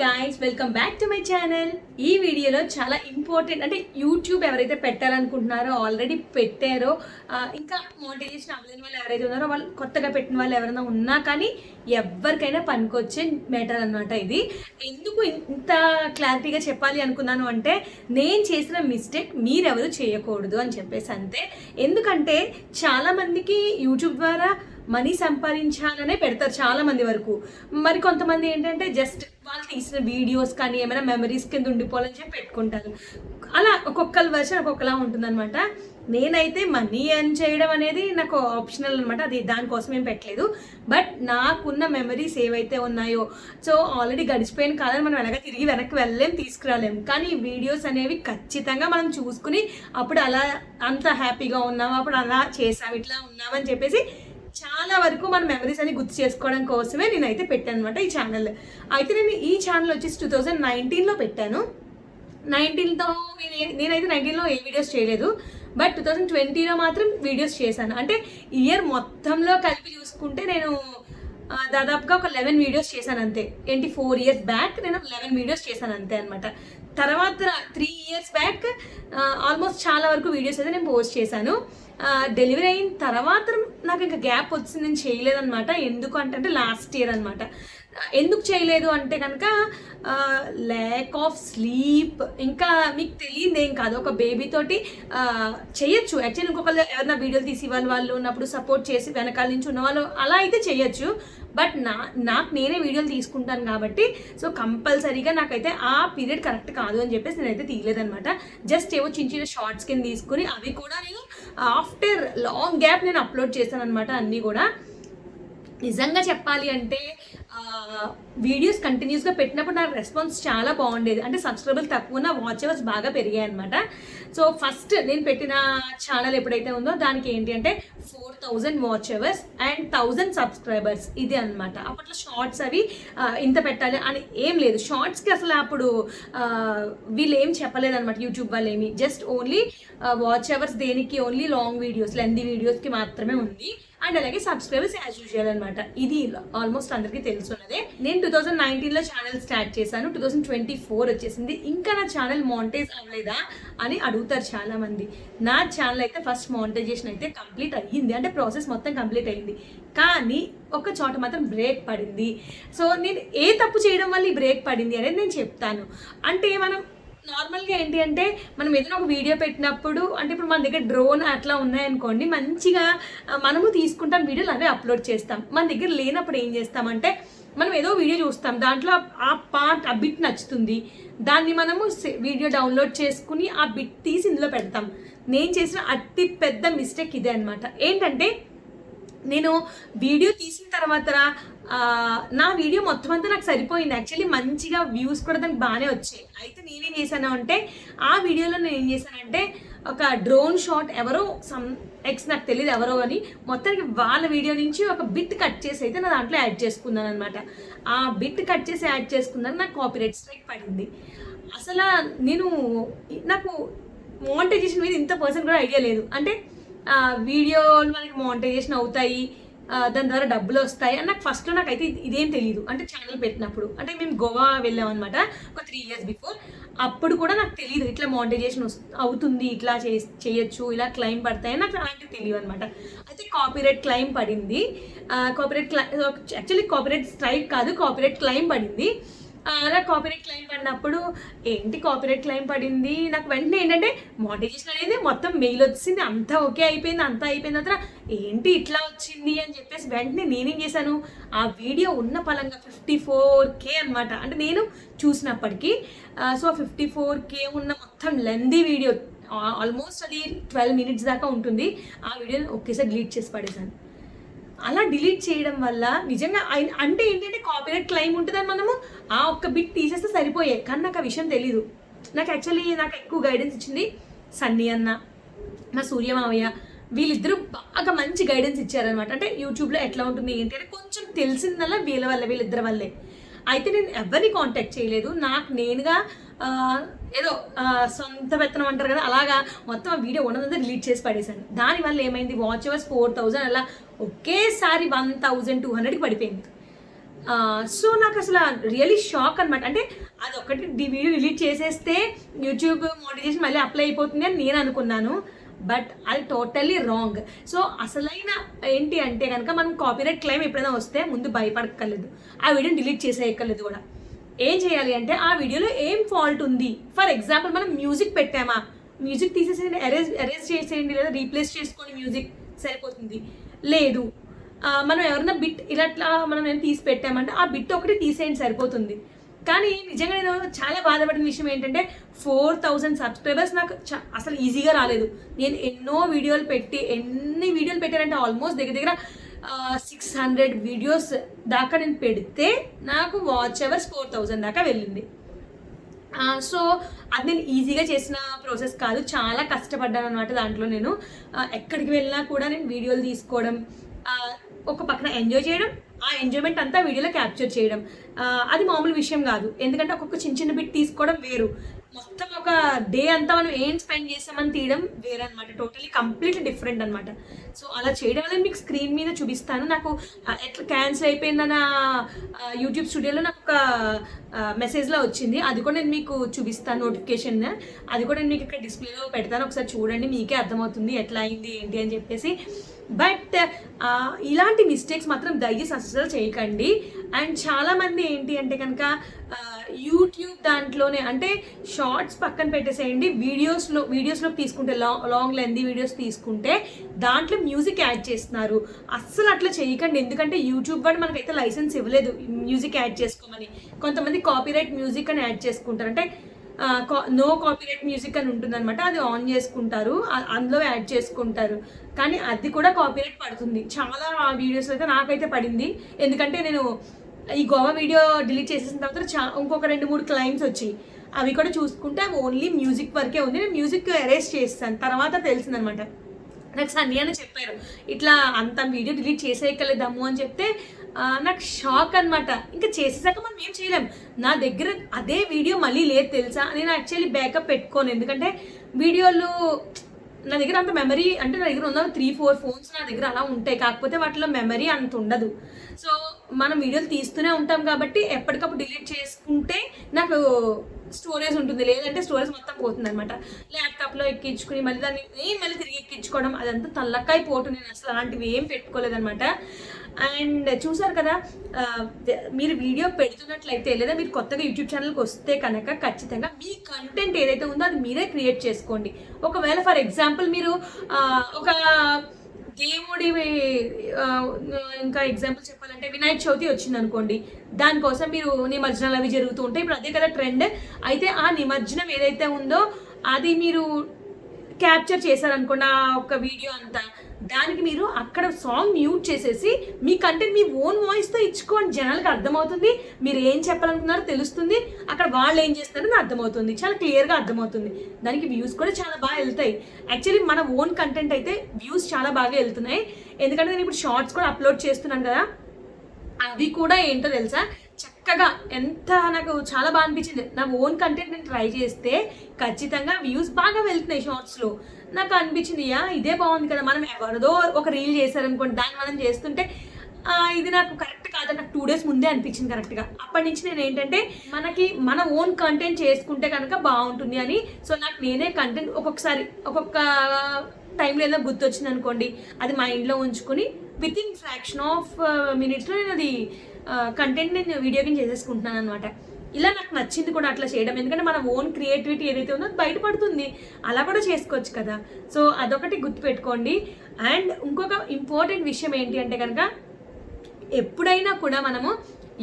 Guys welcome back to my channel ఈ వీడియోలో చాలా ఇంపార్టెంట్ అంటే యూట్యూబ్ ఎవరైతే పెట్టాలనుకుంటున్నారో ఆల్రెడీ పెట్టారో ఇంకా మోటివేషన్ అవ్వలేని వాళ్ళు ఎవరైతే ఉన్నారో వాళ్ళు కొత్తగా పెట్టిన వాళ్ళు ఎవరైనా ఉన్నా కానీ ఎవరికైనా పనికొచ్చే మ్యాటర్ అనమాట ఇది. ఎందుకు ఇంత క్లారిటీగా చెప్పాలి అనుకున్నాను అంటే నేను చేసిన మిస్టేక్ మీరెవరు చేయకూడదు అని చెప్పేసి అంతే. ఎందుకంటే చాలామందికి యూట్యూబ్ ద్వారా మనీ సంపాదించాలనే పెడతారు చాలా మంది వరకు. మరి కొంతమంది ఏంటంటే జస్ట్ వాళ్ళు తీసిన వీడియోస్ కానీ ఏమైనా మెమరీస్ కింద ఉండిపోవాలని చెప్పి పెట్టుకుంటారు. అలా ఒక్కొక్కరి వర్షన్ ఒక్కొక్కలా ఉంటుందన్నమాట. నేనైతే మనీ ఎర్న్ చేయడం అనేది నాకు ఆప్షనల్ అనమాట అది దానికోసం ఏం పెట్టలేదు. బట్ నాకున్న మెమరీస్ ఏవైతే ఉన్నాయో సో ఆల్రెడీ గడిచిపోయిన కాదని మనం ఎలాగ తిరిగి వెనక్కి వెళ్ళలేం తీసుకురాలేం. కానీ వీడియోస్ అనేవి ఖచ్చితంగా మనం చూసుకుని అప్పుడు అలా అంత హ్యాపీగా ఉన్నాం అప్పుడు అలా చేసాం ఇట్లా ఉన్నామని చెప్పేసి చాలా వరకు మన మెమరీస్ అని గుర్తు చేసుకోవడం కోసమే నేనైతే పెట్టాను అనమాట ఈ ఛానల్ అయితే నేను ఈ ఛానల్ వచ్చేసి టూ థౌజండ్ నైన్టీన్లో పెట్టాను. నైన్టీన్తో నేను నేనైతే నైన్టీన్లో ఏ వీడియోస్ చేయలేదు. బట్ టూ థౌజండ్ ట్వంటీలో మాత్రం వీడియోస్ చేశాను. అంటే ఇయర్ మొత్తంలో కలిపి చూసుకుంటే నేను దాదాపుగా ఒక లెవెన్ వీడియోస్ చేశాను అంతే. ఏంటి ఫోర్ ఇయర్స్ బ్యాక్ నేను లెవెన్ వీడియోస్ చేశాను అంతే అనమాట తర్వాత త్రీ ఇయర్స్ బ్యాక్ ఆల్మోస్ట్ చాలా వరకు వీడియోస్ అయితే నేను పోస్ట్ చేశాను. డెలివరీ అయిన తర్వాత నాకు ఇంకా గ్యాప్ వచ్చింది నేను చేయలేదన్నమాట. ఎందుకు అంటే లాస్ట్ ఇయర్ అనమాట ఎందుకు చేయలేదు అంటే కనుక ల్యాక్ ఆఫ్ స్లీప్ ఇంకా మీకు తెలియదు ఏం కాదు ఒక బేబీ తోటి చేయొచ్చు. యాక్చువల్లీ ఇంకొకళ్ళు ఎవరైనా వీడియోలు తీసి వాళ్ళు వాళ్ళు ఉన్నప్పుడు సపోర్ట్ చేసి వెనకాల నుంచి ఉన్న వాళ్ళు అలా అయితే చేయొచ్చు. బట్ నా నాకు నేనే వీడియోలు తీసుకుంటాను కాబట్టి సో కంపల్సరీగా నాకైతే ఆ పీరియడ్ కరెక్ట్ కాదు అని చెప్పేసి నేనైతే తీయలేదనమాట జస్ట్ ఏవో చిన్న చిన్న షార్ట్స్ కింద తీసుకుని అవి కూడా నేను ఆఫ్టర్ లాంగ్ గ్యాప్ నేను అప్లోడ్ చేశాను అనమాట అన్నీ కూడా. నిజంగా చెప్పాలి అంటే వీడియోస్ కంటిన్యూస్గా పెట్టినప్పుడు నా రెస్పాన్స్ చాలా బాగుండేది. అంటే సబ్స్క్రైబర్లు తక్కువ నా వాచ్ అవర్స్ బాగా పెరిగాయి అనమాట సో ఫస్ట్ నేను పెట్టిన ఛానల్ ఎప్పుడైతే ఉందో దానికి ఏంటి అంటే four thousand watch hours and thousand subscribers ఇది అనమాట అప్పట్లో షార్ట్స్ అవి ఇంత పెట్టాలి అని ఏం లేదు. షార్ట్స్కి అసలు అప్పుడు వీళ్ళు ఏం చెప్పలేదు అనమాట యూట్యూబ్ వాళ్ళు ఏమి జస్ట్ ఓన్లీ వాచ్ అవర్స్ దేనికి ఓన్లీ లాంగ్ వీడియోస్ లెందీ వీడియోస్కి మాత్రమే ఉంది. అండ్ అలాగే సబ్స్క్రైబర్స్ యాజ్ యూజువల్ అనమాట ఇది ఆల్మోస్ట్ అందరికీ తెలుసున్నదే. నేను టూ థౌసండ్ నైన్టీన్లో ఛానల్ స్టార్ట్ చేశాను. టూ థౌసండ్ ట్వంటీ ఫోర్ వచ్చేసింది. ఇంకా నా ఛానల్ మానిటైజ్ అవ్వలేదా అని అడుగుతారు చాలా మంది నా ఛానల్ అయితే ఫస్ట్ మానిటైజేషన్ అయితే కంప్లీట్ అయ్యింది. అంటే ప్రాసెస్ మొత్తం కంప్లీట్ అయ్యింది. కానీ ఒక చోట మాత్రం బ్రేక్ పడింది. సో నేను ఏ తప్పు చేయడం వల్ల ఈ బ్రేక్ పడింది అనేది నేను చెప్తాను. అంటే మనం నార్మల్గా ఏంటి అంటే మనం ఏదైనా ఒక వీడియో పెట్టినప్పుడు అంటే ఇప్పుడు మన దగ్గర డ్రోన్ అట్లా ఉన్నాయనుకోండి మంచిగా మనము తీసుకుంటాం వీడియోలు అవే అప్లోడ్ చేస్తాం. మన దగ్గర లేనప్పుడు ఏం చేస్తామంటే మనం ఏదో వీడియో చూస్తాం దాంట్లో ఆ పార్ట్ ఆ బిట్ నచ్చుతుంది. దాన్ని మనము వీడియో డౌన్లోడ్ చేసుకుని ఆ బిట్ తీసి ఇందులో పెడతాం. నేను చేసిన అతి పెద్ద మిస్టేక్ ఇదే అనమాట ఏంటంటే నేను వీడియో తీసిన తర్వాత నా వీడియో మొత్తం అంతా నాకు సరిపోయింది. యాక్చువల్లీ మంచిగా వ్యూస్ కూడా దానికి బాగానే వచ్చాయి. అయితే నేనేం చేశాను అంటే ఆ వీడియోలో నేను ఏం చేశానంటే ఒక డ్రోన్ షాట్ ఎవరో సమ్ ఎక్స్ నాకు తెలియదు ఎవరో అని మొత్తానికి వాళ్ళ వీడియో నుంచి ఒక బిట్ కట్ చేసి అయితే నా దాంట్లో యాడ్ చేసుకున్నాను అనమాట ఆ బిట్ కట్ చేసి యాడ్ చేసుకున్నాను నాకు కాపీరైట్ స్ట్రైక్ పడింది. అసలు నేను నాకు మోనిటైజేషన్ మీద ఇంత పర్సెంట్ కూడా ఐడియా లేదు. అంటే వీడియోలు మనకి మోనిటైజేషన్ అవుతాయి. దాని ద్వారా డబ్బులు వస్తాయి అని నాకు ఫస్ట్లో నాకైతే అయితే ఇదేం తెలియదు అంటే ఛానల్ పెట్టినప్పుడు. అంటే మేము గోవా వెళ్ళాం అనమాట ఒక త్రీ ఇయర్స్ బిఫోర్ అప్పుడు కూడా నాకు తెలియదు ఇట్లా మోనిటైజేషన్ అవుతుంది ఇట్లా చే చేయొచ్చు ఇలా క్లైమ్ పడతాయి నాకు అలాంటివి తెలియదు అనమాట అయితే కాపీరైట్ క్లైమ్ పడింది. Copyright claim actually copyright strike కాదు కాపీరైట్ క్లైమ్ పడింది. అలా నాకు కాపీరైట్ క్లైమ్ పడినప్పుడు ఏంటి కాపీరైట్ క్లైమ్ పడింది? నాకు వెంటనే ఏంటంటే మోటివేషన్ అనేది మొత్తం మెయిల్ వచ్చింది అంతా ఓకే అయిపోయింది అంతా అయిపోయిన తర్వాత ఏంటి ఇట్లా వచ్చింది అని చెప్పేసి వెంటనే నేనేం చేశాను? ఆ వీడియో ఉన్న పలంగా ఫిఫ్టీ ఫోర్ కే అనమాట అంటే నేను చూసినప్పటికీ సో ఫిఫ్టీ ఫోర్ కే ఉన్న మొత్తం లెందీ వీడియో ఆల్మోస్ట్ అది ట్వెల్వ్ మినిట్స్ దాకా ఉంటుంది. ఆ వీడియోని ఒకేసారి డిలీట్ చేసి పడేశాను. అలా డిలీట్ చేయడం వల్ల నిజంగా అంటే ఏంటంటే కాపీరైట్ క్లైమ్ ఉంటుందని మనము ఆ ఒక్క బిట్ తీసేస్తే సరిపోయాయి కానీ నాకు ఆ విషయం తెలీదు. నాకు యాక్చువల్లీ నాకు ఎక్కువ గైడెన్స్ ఇచ్చింది సన్నీ అన్న మా సూర్యమావయ్య వీళ్ళిద్దరూ బాగా మంచి గైడెన్స్ ఇచ్చారనమాట అంటే యూట్యూబ్లో ఎట్లా ఉంటుంది ఏంటి అంటే కొంచెం తెలిసిందల్లా వీళ్ళ వల్ల వీళ్ళిద్దరి వల్లే. అయితే నేను ఎవరిని కాంటాక్ట్ చేయలేదు. నాకు నేనుగా ఏదో సొంత పెత్తనం అంటారు కదా అలాగా మొత్తం ఆ వీడియో ఉన్నదంతా డిలీట్ చేసి పడేశాను దానివల్ల ఏమైంది? వాచ్ అవర్స్ ఫోర్ థౌజండ్ అలా ఒకేసారి వన్ థౌజండ్ టూ హండ్రెడ్కి పడిపోయింది. సో నాకు అసలు రియలీ షాక్ అనమాట అంటే అది ఒకటి వీడియో డిలీట్ చేసేస్తే యూట్యూబ్ మోటివేషన్ మళ్ళీ అప్లై అయిపోతుంది అని నేను అనుకున్నాను. బట్ అది టోటల్లీ రాంగ్ సో అసలైన ఏంటి అంటే కనుక మనం కాపీరైట్ క్లెయిమ్ ఎప్పుడైనా వస్తే ముందు భయపడక్కర్లేదు. ఆ వీడియోని డిలీట్ చేసేయక్కర్లేదు కూడా. ఏం చేయాలి అంటే ఆ వీడియోలో ఏం ఫాల్ట్ ఉంది? ఫర్ ఎగ్జాంపుల్ మనం మ్యూజిక్ పెట్టామా? మ్యూజిక్ తీసేసేయండి అరేజ్ అరేజ్ చేసేయండి లేదా రీప్లేస్ చేసుకోండి మ్యూజిక్ సరిపోతుంది. లేదు. మనం ఎవరైనా బిట్ ఇలాట్లా మనం ఏమైనా తీసి పెట్టామంటే ఆ బిట్ ఒకటి తీసేయండి సరిపోతుంది. కానీ నిజంగా నేను చాలా బాధపడిన విషయం ఏంటంటే ఫోర్ థౌజండ్ సబ్స్క్రైబర్స్ నాకు చ- అసలు ఈజీగా రాలేదు. నేను ఎన్నో వీడియోలు పెట్టి ఎన్ని వీడియోలు పెట్టానంటే ఆల్మోస్ట్ దగ్గర దగ్గర సిక్స్ హండ్రెడ్ వీడియోస్ దాకా నేను పెడితే నాకు వాచ్ అవర్స్ ఫోర్ థౌజండ్ దాకా వెళ్ళింది. సో అది నేను ఈజీగా చేసిన ప్రాసెస్ కాదు. చాలా కష్టపడ్డాను అనమాట దాంట్లో నేను. ఎక్కడికి వెళ్ళినా కూడా నేను వీడియోలు తీసుకోవడం ఒక పక్కన ఎంజాయ్ చేయడం ఆ ఎంజాయ్మెంట్ అంతా వీడియోలో క్యాప్చర్ చేయడం. అది మామూలు విషయం కాదు. ఎందుకంటే ఒక్కొక్క చిన్న చిన్న బిట్ తీసుకోవడం వేరు. మొత్తం ఒక డే అంతా మనం ఏం స్పెండ్ చేసామని తీయడం వేరే అనమాట టోటలీ కంప్లీట్లీ డిఫరెంట్ అనమాట సో అలా చేయడం వల్ల మీకు స్క్రీన్ మీద చూపిస్తాను. నాకు ఎట్లా క్యాన్సిల్ అయిపోయిందన్న యూట్యూబ్ స్టూడియోలో నాకు ఒక మెసేజ్లో వచ్చింది. అది కూడా నేను మీకు చూపిస్తాను నోటిఫికేషన్ అది కూడా నేను మీకు ఇక్కడ డిస్ప్లేలో పెడతాను. ఒకసారి చూడండి మీకే అర్థమవుతుంది ఎట్లా అయింది ఏంటి అని చెప్పేసి. బట్ ఇలాంటి మిస్టేక్స్ మాత్రం దయచేసి అసలు చేయకండి. అండ్ చాలామంది ఏంటి అంటే కనుక యూట్యూబ్ దాంట్లోనే అంటే షార్ట్స్ పక్కన పెట్టేసేయండి వీడియోస్లో వీడియోస్లో తీసుకుంటే లాంగ్ లాంగ్ లెంది వీడియోస్ తీసుకుంటే దాంట్లో మ్యూజిక్ యాడ్ చేస్తున్నారు. అస్సలు అట్లా చేయకండి ఎందుకంటే యూట్యూబ్ వాడు మనకైతే లైసెన్స్ ఇవ్వలేదు మ్యూజిక్ యాడ్ చేసుకోమని. కొంతమంది కాపీరైట్ మ్యూజిక్ అని యాడ్ చేసుకుంటారు. అంటే నో కాపీరైట్ మ్యూజిక్ అని ఉంటుందన్నమాట అది ఆన్ చేసుకుంటారు అందులో యాడ్ చేసుకుంటారు. కానీ అది కూడా కాపీరైట్ పడుతుంది. చాలా వీడియోస్ అయితే నాకైతే పడింది. ఎందుకంటే నేను ఈ గోవా వీడియో డిలీట్ చేసేసిన తర్వాత చా ఇంకొక రెండు మూడు క్లైమ్స్ వచ్చాయి. అవి కూడా చూసుకుంటే అవి ఓన్లీ మ్యూజిక్ వరకే ఉంది. నేను మ్యూజిక్ అరేంజ్ చేస్తాను. తర్వాత తెలిసిందనమాట. నాకు సన్నీ అని చెప్పారు. ఇట్లా అంత వీడియో డిలీట్ చేసేయక్కలేదమ్ము అని చెప్తే నాకు షాక్ అనమాట ఇంకా చేసేసాక మనం ఏం చేయలేం. నా దగ్గర అదే వీడియో మళ్ళీ లేదు తెలుసా నేను యాక్చువల్లీ బ్యాకప్ పెట్టుకోను. ఎందుకంటే వీడియోలు నా దగ్గర అంత మెమరీ అంటే నా దగ్గర ఉన్న త్రీ ఫోర్ ఫోన్స్ నా దగ్గర అలా ఉంటాయి. కాకపోతే వాటిలో మెమరీ అంత ఉండదు. సో మనం వీడియోలు తీస్తూనే ఉంటాం కాబట్టి ఎప్పటికప్పుడు డిలీట్ చేసుకుంటే నాకు స్టోరేజ్ ఉంటుంది. లేదంటే స్టోరేజ్ మొత్తం పోతుంది అనమాట ల్యాప్టాప్లో ఎక్కించుకుని మళ్ళీ దాన్ని మళ్ళీ తిరిగి ఎక్కించుకోవడం అదంతా తల్లకాయ పోటు నేను అసలు అలాంటివి ఏం పెట్టుకోలేదనమాట అండ్ చూసారు కదా మీరు వీడియో పెడుతున్నట్లయితే లేదా మీరు కొత్తగా యూట్యూబ్ ఛానల్కి వస్తే కనుక ఖచ్చితంగా మీ కంటెంట్ ఏదైతే ఉందో అది మీరే క్రియేట్ చేసుకోండి. ఒకవేళ ఫర్ ఎగ్జాంపుల్ మీరు ఒక దేవుడి ఇంకా ఎగ్జాంపుల్ చెప్పాలంటే వినాయక చవితి వచ్చింది అనుకోండి దానికోసం మీరు నిమజ్జనాలు అవి జరుగుతూ ఉంటాయి. ఇప్పుడు అదే కదా ట్రెండ్ అయితే ఆ నిమజ్జనం ఏదైతే ఉందో అది మీరు క్యాప్చర్ చేశారనుకోండి ఆ ఒక్క వీడియో అంతా దానికి మీరు అక్కడ సాంగ్ మ్యూట్ చేసేసి మీ కంటెంట్ మీ ఓన్ వాయిస్తో ఇచ్చుకోండి. జనాలకు అర్థమవుతుంది. మీరు ఏం చెప్పాలనుకున్నారో తెలుస్తుంది. అక్కడ వాళ్ళు ఏం చేస్తున్నారో అర్థమవుతుంది. చాలా క్లియర్గా అర్థమవుతుంది. దానికి వ్యూస్ కూడా చాలా బాగా వెళ్తాయి. యాక్చువల్లీ మన ఓన్ కంటెంట్ అయితే వ్యూస్ చాలా బాగా వెళ్తున్నాయి. ఎందుకంటే నేను ఇప్పుడు షార్ట్స్ కూడా అప్లోడ్ చేస్తున్నాను కదా. అవి కూడా ఏంటో తెలుసా? చక్కగా ఎంత నాకు చాలా బాగా అనిపించింది. నా ఓన్ కంటెంట్ నేను ట్రై చేస్తే ఖచ్చితంగా వ్యూస్ బాగా వెళ్తున్నాయి షార్ట్స్లో నాకు అనిపించింది యా ఇదే బాగుంది కదా మనం ఎవరిదో ఒక రీల్ చేశారనుకోండి దాన్ని మనం చేస్తుంటే ఇది నాకు కరెక్ట్ కాదు నాకు టూ డేస్ ముందే అనిపించింది కరెక్ట్గా అప్పటి నుంచి నేను ఏంటంటే మనకి మన ఓన్ కంటెంట్ చేసుకుంటే కనుక బాగుంటుంది అని సో నాకు నేనే కంటెంట్ ఒక్కొక్కసారి ఒక్కొక్క టైంలో ఏదో గుర్తొచ్చింది అనుకోండి అది మైండ్లో ఉంచుకుని విత్ ఇన్ ఫ్రాక్షన్ ఆఫ్ మినిట్స్లో నేను అది కంటెంట్ నేను వీడియో కింద చేసేసుకుంటున్నాను అనమాట ఇలా నాకు నచ్చింది కూడా అట్లా చేయడం. ఎందుకంటే మన ఓన్ క్రియేటివిటీ ఏదైతే ఉందో అది బయటపడుతుంది. అలా కూడా చేసుకోవచ్చు కదా. సో అదొకటి గుర్తుపెట్టుకోండి. అండ్ ఇంకొక ఇంపార్టెంట్ విషయం ఏంటి అంటే కనుక ఎప్పుడైనా కూడా మనము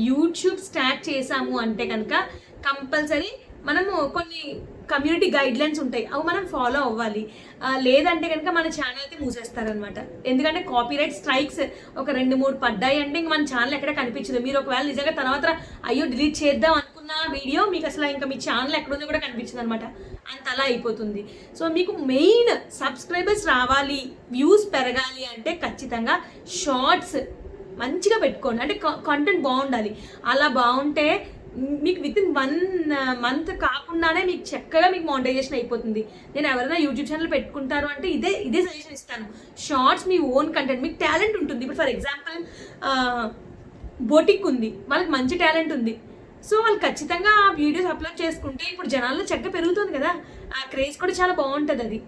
యూట్యూబ్ స్టార్ట్ చేసాము అంటే కనుక కంపల్సరీ మనము కొన్ని కమ్యూనిటీ గైడ్ లైన్స్ ఉంటాయి. అవి మనం ఫాలో అవ్వాలి. లేదంటే కనుక మన ఛానల్ అయితే మూసేస్తారనమాట ఎందుకంటే కాపీరైట్ స్ట్రైక్స్ ఒక రెండు మూడు పడ్డాయి అంటే ఇంక మన ఛానల్ ఎక్కడ కనిపించదు. మీరు ఒకవేళ నిజంగా తర్వాత అయ్యో డిలీట్ చేద్దాం అనుకున్న వీడియో మీకు అసలు ఇంకా మీ ఛానల్ ఎక్కడుందో కూడా కనిపించింది అనమాట అంత అలా అయిపోతుంది. సో మీకు మెయిన్ సబ్స్క్రైబర్స్ రావాలి వ్యూస్ పెరగాలి అంటే ఖచ్చితంగా షార్ట్స్ మంచిగా పెట్టుకోండి. అంటే కంటెంట్ బాగుండాలి. అలా బాగుంటే మీకు విత్ ఇన్ వన్ మంత్ కాకుండానే మీకు చక్కగా మీకు మోనిటైజేషన్ అయిపోతుంది. నేను ఎవరైనా యూట్యూబ్ ఛానల్ పెట్టుకుంటారు అంటే ఇదే ఇదే సజెషన్ ఇస్తాను. షార్ట్స్ మీ ఓన్ కంటెంట్ మీకు టాలెంట్ ఉంటుంది. ఇప్పుడు ఫర్ ఎగ్జాంపుల్ uh, బోటిక్ ఉంది. వాళ్ళకి మంచి టాలెంట్ ఉంది. సో వాళ్ళు ఖచ్చితంగా ఆ వీడియోస్ అప్లోడ్ చేసుకుంటే ఇప్పుడు జనాల్లో చెక్క పెరుగుతుంది కదా. ఆ క్రేజ్ కూడా చాలా బాగుంటుంది అది.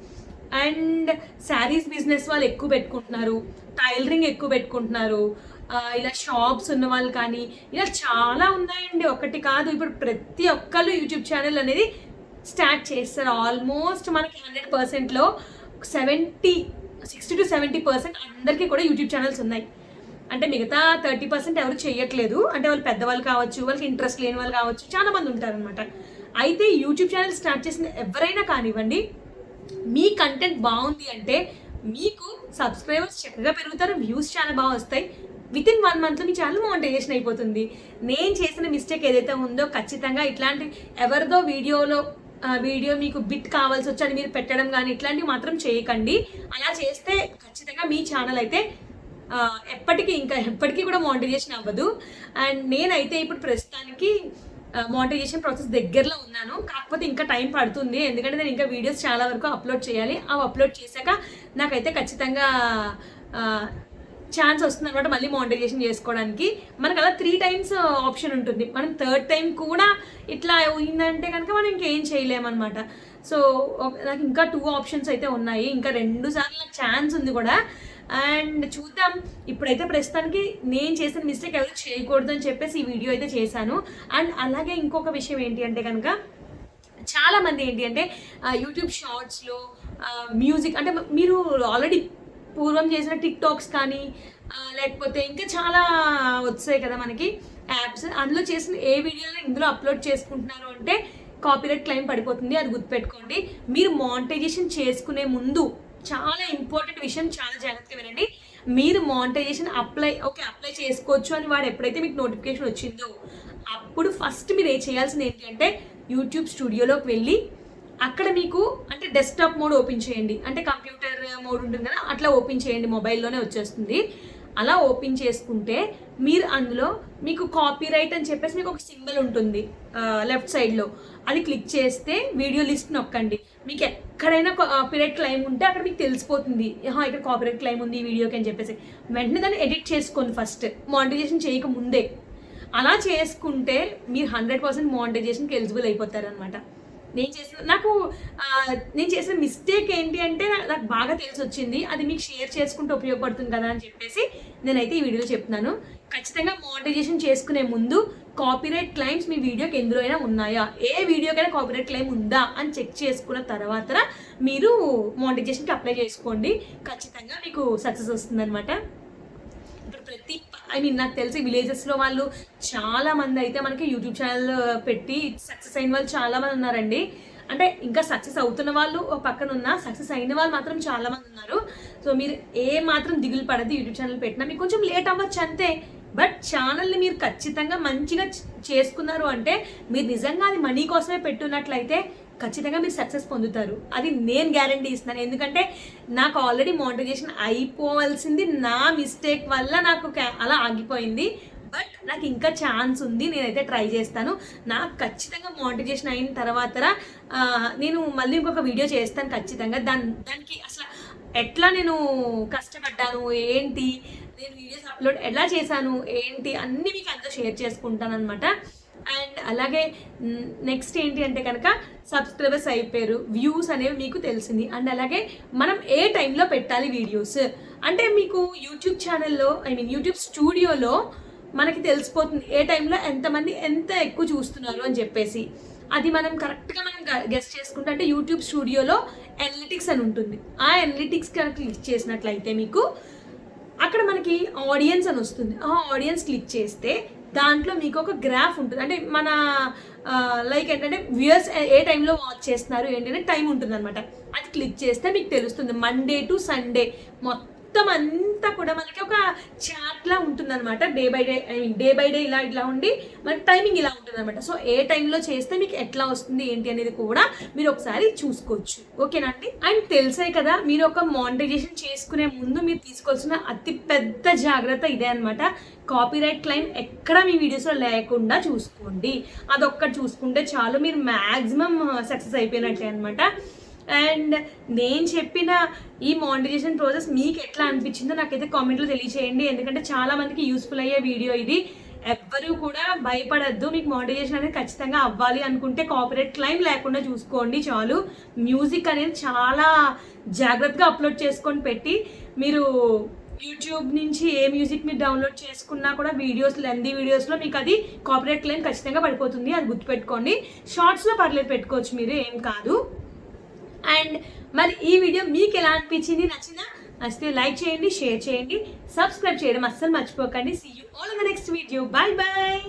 అండ్ శారీస్ బిజినెస్ వాళ్ళు ఎక్కువ పెట్టుకుంటున్నారు. టైలరింగ్ ఎక్కువ పెట్టుకుంటున్నారు. ఇలా షాప్స్ ఉన్న వాళ్ళు కానీ ఇలా చాలా ఉన్నాయండి. ఒకటి కాదు ఇప్పుడు ప్రతి ఒక్కళ్ళు యూట్యూబ్ ఛానల్ అనేది స్టార్ట్ చేస్తారు. ఆల్మోస్ట్ మనకి హండ్రెడ్ పర్సెంట్లో seventy sixty to seventy percent అందరికీ కూడా యూట్యూబ్ ఛానల్స్ ఉన్నాయి. అంటే మిగతా థర్టీ పర్సెంట్ ఎవరు చేయట్లేదు అంటే వాళ్ళు పెద్దవాళ్ళు కావచ్చు వాళ్ళకి ఇంట్రెస్ట్ లేని వాళ్ళు కావచ్చు చాలా మంది ఉంటారనమాట అయితే యూట్యూబ్ ఛానల్ స్టార్ట్ చేసిన ఎవరైనా కానివ్వండి మీ కంటెంట్ బాగుంది అంటే మీకు సబ్స్క్రైబర్స్ చక్కగా పెరుగుతారు వ్యూస్ చాలా బాగా వస్తాయి. విత్ ఇన్ వన్ మంత్లో మీ ఛానల్ మోనిటైజేషన్ అయిపోతుంది. నేను చేసిన మిస్టేక్ ఏదైతే ఉందో ఖచ్చితంగా ఇట్లాంటి ఎవరిదో వీడియోలో వీడియో మీకు బిట్ కావాల్సి వచ్చి అది మీరు పెట్టడం కానీ ఇట్లాంటివి మాత్రం చేయకండి. అలా చేస్తే ఖచ్చితంగా మీ ఛానల్ అయితే ఎప్పటికీ ఇంకా ఎప్పటికీ కూడా మోనిటైజేషన్ అవ్వదు. అండ్ నేనైతే ఇప్పుడు ప్రస్తుతానికి మోనిటైజేషన్ ప్రాసెస్ దగ్గరలో ఉన్నాను. కాకపోతే ఇంకా టైం పడుతుంది. ఎందుకంటే నేను ఇంకా వీడియోస్ చాలా వరకు అప్లోడ్ చేయాలి. అవి అప్లోడ్ చేశాక నాకైతే ఖచ్చితంగా ఛాన్స్ వస్తుంది అనమాట మళ్ళీ మోనిటైజేషన్ చేసుకోవడానికి. మనకు అలా త్రీ టైమ్స్ ఆప్షన్ ఉంటుంది. మనం థర్డ్ టైం కూడా ఇట్లా అయిందంటే కనుక మనం ఇంకేం చేయలేమన్నమాట. సో నాకు ఇంకా టూ ఆప్షన్స్ అయితే ఉన్నాయి. ఇంకా రెండు సార్లు నాకు ఛాన్స్ ఉంది కూడా. అండ్ చూద్దాం. ఇప్పుడైతే ప్రస్తుతానికి నేను చేసిన మిస్టేక్ ఎవరు చేయకూడదు అని చెప్పేసి ఈ వీడియో అయితే చేశాను. అండ్ అలాగే ఇంకొక విషయం ఏంటి అంటే కనుక చాలామంది ఏంటి అంటే యూట్యూబ్ షార్ట్స్లో మ్యూజిక్ అంటే మీరు ఆల్రెడీ పూర్వం చేసిన టిక్ టాక్స్ కానీ లేకపోతే ఇంకా చాలా వచ్చాయి కదా మనకి యాప్స్ అందులో చేసిన ఏ వీడియోని ఇందులో అప్లోడ్ చేసుకుంటున్నారు అంటే కాపీరైట్ క్లైమ్ పడిపోతుంది అది గుర్తుపెట్టుకోండి. మీరు మానిటైజేషన్ చేసుకునే ముందు చాలా ఇంపార్టెంట్ విషయం చాలా జాగ్రత్తగా వినండి. మీరు మానిటైజేషన్ అప్లై ఓకే అప్లై చేసుకోవచ్చు అని వాడు ఎప్పుడైతే మీకు నోటిఫికేషన్ వచ్చిందో అప్పుడు ఫస్ట్ మీరు ఏం చేయాల్సింది ఏంటి అంటే యూట్యూబ్ స్టూడియోలోకి వెళ్ళి అక్కడ మీకు అంటే డెస్క్టాప్ మోడ్ ఓపెన్ చేయండి. అంటే కంప్యూటర్ మోడ్ ఉంటుంది కదా అట్లా ఓపెన్ చేయండి మొబైల్లోనే వచ్చేస్తుంది. అలా ఓపెన్ చేసుకుంటే మీరు అందులో మీకు కాపీరైట్ అని చెప్పేసి మీకు ఒక సింబల్ ఉంటుంది లెఫ్ట్ సైడ్లో అది క్లిక్ చేస్తే వీడియో లిస్ట్ నొక్కండి. మీకు ఎక్కడైనా కాపీరైట్ క్లైమ్ ఉంటే అక్కడ మీకు తెలిసిపోతుంది. ఇక్కడ కాపీరైట్ క్లైమ్ ఉంది ఈ వీడియోకి అని చెప్పేసి. వెంటనే దాన్ని ఎడిట్ చేసుకోండి ఫస్ట్ మానిటైజేషన్ చేయక ముందే. అలా చేసుకుంటే మీరు హండ్రెడ్ పర్సెంట్ మానిటైజేషన్కి ఎలిజిబుల్ అయిపోతారనమాట నేను చేసిన నాకు నేను చేసిన మిస్టేక్ ఏంటి అంటే నాకు బాగా తెలిసి వచ్చింది అది మీకు షేర్ చేసుకుంటే ఉపయోగపడుతుంది కదా అని చెప్పేసి నేనైతే ఈ వీడియోలో చెప్తున్నాను. ఖచ్చితంగా మానిటైజేషన్ చేసుకునే ముందు కాపీరైట్ క్లైమ్స్ మీ వీడియోకి ఎందులో అయినా ఉన్నాయా? ఏ వీడియోకైనా కాపీరైట్ క్లైమ్ ఉందా? అని చెక్ చేసుకున్న తర్వాత మీరు మానిటైజేషన్కి అప్లై చేసుకోండి. ఖచ్చితంగా మీకు సక్సెస్ వస్తుందన్నమాట. ఇప్పుడు ప్రతి ఐ మీన్ నాకు తెలిసి విలేజెస్లో వాళ్ళు చాలా మంది అయితే మనకి యూట్యూబ్ ఛానల్ పెట్టి సక్సెస్ అయిన వాళ్ళు చాలా మంది ఉన్నారండి. అంటే ఇంకా సక్సెస్ అవుతున్న వాళ్ళు ఒక పక్కన ఉన్న సక్సెస్ అయిన వాళ్ళు మాత్రం చాలా మంది ఉన్నారు. సో మీరు ఏ మాత్రం దిగులు పడదు యూట్యూబ్ ఛానల్ పెట్టినా. మీకు కొంచెం లేట్ అవ్వచ్చు అంతే. బట్ ఛానల్ని మీరు ఖచ్చితంగా మంచిగా చేసుకున్నారు అంటే మీరు నిజంగా అది మనీ కోసమే పెట్టున్నట్లయితే ఖచ్చితంగా మీరు సక్సెస్ పొందుతారు. అది నేను గ్యారంటీ ఇస్తున్నాను. ఎందుకంటే నాకు ఆల్రెడీ మోటివేషన్ అయిపోవాల్సింది నా మిస్టేక్ వల్ల నాకు అలా ఆగిపోయింది. బట్ నాకు ఇంకా ఛాన్స్ ఉంది. నేనైతే ట్రై చేస్తాను. నాకు ఖచ్చితంగా మోటివేషన్ అయిన తర్వాత నేను మళ్ళీ ఇంకొక వీడియో చేస్తాను ఖచ్చితంగా. దాని దానికి అసలు ఎట్లా నేను కష్టపడ్డాను? ఏంటి? నేను వీడియోస్ అప్లోడ్ ఎలా చేశాను? ఏంటి? అన్నీ మీకు అంతా షేర్ చేసుకుంటాను అనమాట అండ్ అలాగే నెక్స్ట్ ఏంటి అంటే కనుక సబ్స్క్రైబర్స్ అయిపోయారు. వ్యూస్ అనేవి మీకు తెలిసింది. అండ్ అలాగే మనం ఏ టైంలో పెట్టాలి వీడియోస్ అంటే మీకు యూట్యూబ్ ఛానల్లో ఐ మీన్ యూట్యూబ్ స్టూడియోలో మనకి తెలిసిపోతుంది ఏ టైంలో ఎంతమంది ఎంత ఎక్కువ చూస్తున్నారు అని చెప్పేసి. అది మనం కరెక్ట్గా మనం గెస్ట్ చేసుకుంటే అంటే యూట్యూబ్ స్టూడియోలో ఎనలిటిక్స్ అని ఉంటుంది. ఆ ఎనలిటిక్స్ కనుక క్లిక్ చేసినట్లయితే మీకు అక్కడ మనకి ఆడియన్స్ అని వస్తుంది. ఆ ఆడియన్స్ క్లిక్ చేస్తే దాంట్లో మీకు ఒక గ్రాఫ్ ఉంటుంది. అంటే మన లైక్ ఏంటంటే వ్యూయర్స్ ఏ టైంలో వాచ్ చేస్తున్నారు ఏంటంటే టైం ఉంటుంది అనమాట అది క్లిక్ చేస్తే మీకు తెలుస్తుంది. మండే టు సండే మొత్తం మొత్తం అంతా కూడా మనకి ఒక చాట్ లా ఉంటుంది అనమాట day by day I mean day by day ఇలా ఇట్లా ఉండి మనకి టైమింగ్ ఇలా ఉంటుంది అనమాట సో ఏ టైంలో చేస్తే మీకు ఎట్లా వస్తుంది ఏంటి అనేది కూడా మీరు ఒకసారి చూసుకోవచ్చు. ఓకేనా అండి? అండ్ తెలిసే కదా మీరు ఒక మానిటైజేషన్ చేసుకునే ముందు మీరు తీసుకోవాల్సిన అతి పెద్ద జాగ్రత్త ఇదే అనమాట కాపీరైట్ క్లైమ్ ఎక్కడ మీ వీడియోస్లో లేకుండా చూసుకోండి. అదొక్కటి చూసుకుంటే చాలు మీరు మ్యాక్సిమం సక్సెస్ uh, అయిపోయినట్టే అనమాట అండ్ నేను చెప్పిన ఈ మానిటైజేషన్ ప్రాసెస్ మీకు ఎట్లా అనిపించిందో నాకైతే కామెంట్లో తెలియచేయండి. ఎందుకంటే చాలా మందికి యూస్ఫుల్ అయ్యే వీడియో ఇది. ఎవ్వరూ కూడా భయపడద్దు. మీకు మానిటైజేషన్ అనేది ఖచ్చితంగా అవ్వాలి అనుకుంటే కాపరేట్ క్లైమ్ లేకుండా చూసుకోండి చాలు. మ్యూజిక్ అనేది చాలా జాగ్రత్తగా అప్లోడ్ చేసుకొని పెట్టి మీరు యూట్యూబ్ నుంచి ఏ మ్యూజిక్ మీరు డౌన్లోడ్ చేసుకున్నా కూడా వీడియోస్ లెందీ వీడియోస్లో మీకు అది కాపరేట్ క్లైమ్ ఖచ్చితంగా పడిపోతుంది. అది గుర్తుపెట్టుకోండి. షార్ట్స్లో పర్లేదు పెట్టుకోవచ్చు మీరు ఏం కాదు. అండ్ మరి ఈ వీడియో మీకు ఎలా అనిపించింది నచ్చిందా? నచ్చితే లైక్ చేయండి షేర్ చేయండి సబ్స్క్రైబ్ చేయడం అస్సలు మర్చిపోకండి. See you all the next video bye bye